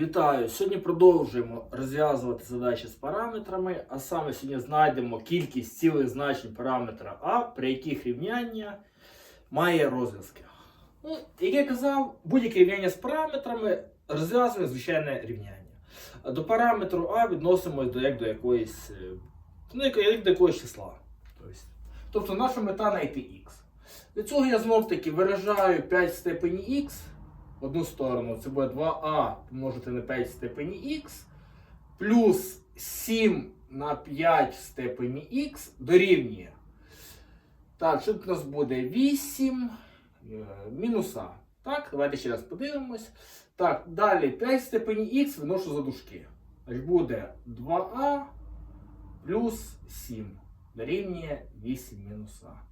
Вітаю! Сьогодні продовжуємо розв'язувати задачі з параметрами, а саме сьогодні знайдемо кількість цілих значень параметра А, при яких рівняння має розв'язки. Ну, як я казав, будь-яке рівняння з параметрами розв'язує звичайне рівняння. До параметру А відносимось до, як до якоїсь, е, ну, як, до якогось числа. Тобто, тобто наша мета знайти х. Для цього я знов таки виражаю 5 в степені х одну сторону, це буде 2а помножити на 5 в степені х, плюс 7 на 5 в степені х дорівнює. Так, що тут у нас буде 8 е, мінус. Так, давайте ще раз подивимось. Так, далі 5 в степені х виношу за дужки. Значить буде 2а плюс 7 дорівнює 8 мінус а.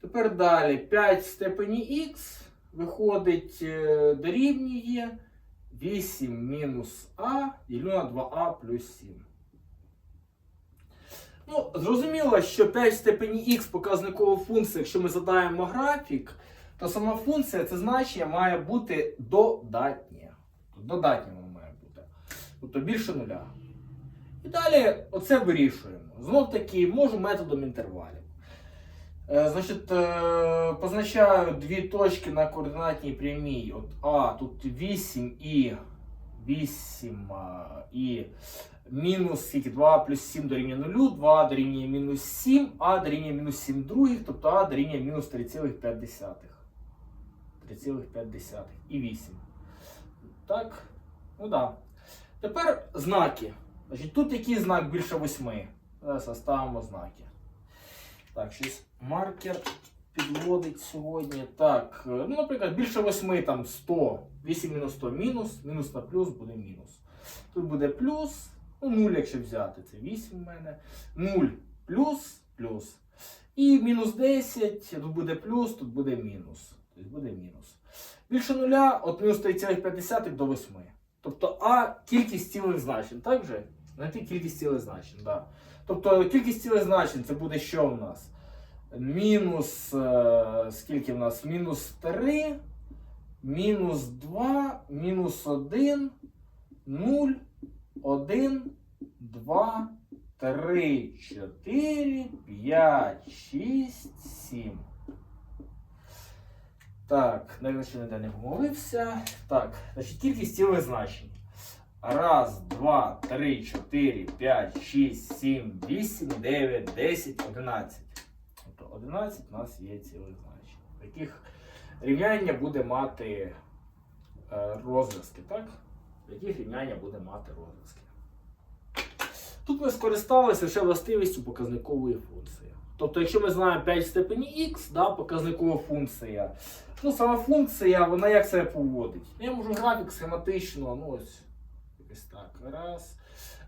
Тепер далі 5 в степені х виходить е, дорівнює 8 мінус а ділю на 2а плюс 7. Ну, зрозуміло, що 5 в степені х показникова функція, якщо ми задаємо графік, то сама функція це значення має бути додатнє. Додатнє воно має бути. Тобто більше нуля. І далі оце вирішуємо. Знов таки можу методом інтервалів. Е, Значить, е, позначаю дві точки на координатній прямій. От А, тут 8 і 8 і мінус скільки, 2 плюс 7 дорівнює 0, 2 дорівнює мінус 7, А дорівнює мінус 7 других, тобто А дорівнює мінус 3,5. 3,5 і 8. Так, ну да. Тепер знаки. Значить, тут який знак більше 8? Зараз ставимо знаки. Так, щось маркер підводить сьогодні. Так, е, ну, наприклад, більше 8, там 100, 8 мінус 100 мінус, мінус на плюс буде мінус. Тут буде плюс, ну 0, якщо взяти, це 8 в мене. 0 плюс, плюс. І мінус 10, тут буде плюс, тут буде мінус. Тобто буде мінус. Більше нуля от мінус 3,5 до 8. Тобто А кількість цілих значень, так же? Знайти кількість цілих значень, да. Тобто кількість цілих значень це буде що в нас? Мінус, е, скільки в нас? Мінус 3, мінус 2, мінус 1, 0, 1, 2, 3, 4, 5, 6, 7. Так, навіть ніде не помилився. Так, значить кількість цілих значень. Раз, два, три, чотири, п'ять, шість, сім, вісім, дев'ять, десять, одинадцять. Тобто 11 у нас є цілих значень. Яких рівняння буде мати е, розв'язки, так? Яких рівняння буде мати розв'язки. Тут ми скористалися лише властивістю показникової функції. Тобто, якщо ми знаємо 5 в степені х, да, показникова функція. Ну, сама функція, вона як себе поводить? Я можу графік схематично, ну ось. Ось так. Раз.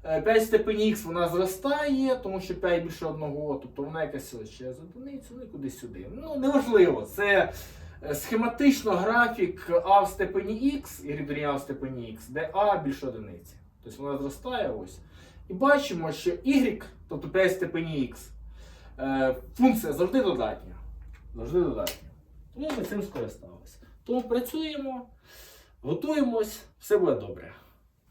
Е, 5 в степені х вона зростає, тому що 5 більше одного, тобто вона якась через одиницю, ну і кудись сюди. Ну, неважливо. Це е, схематично графік А в степені х і рівня А в степені х, де А більше одиниці. Тобто вона зростає ось. І бачимо, що y, тобто 5 в степені х, е, функція завжди додатня. Завжди додатня. Тому ми цим скористалися. Тому працюємо, готуємось, все буде добре.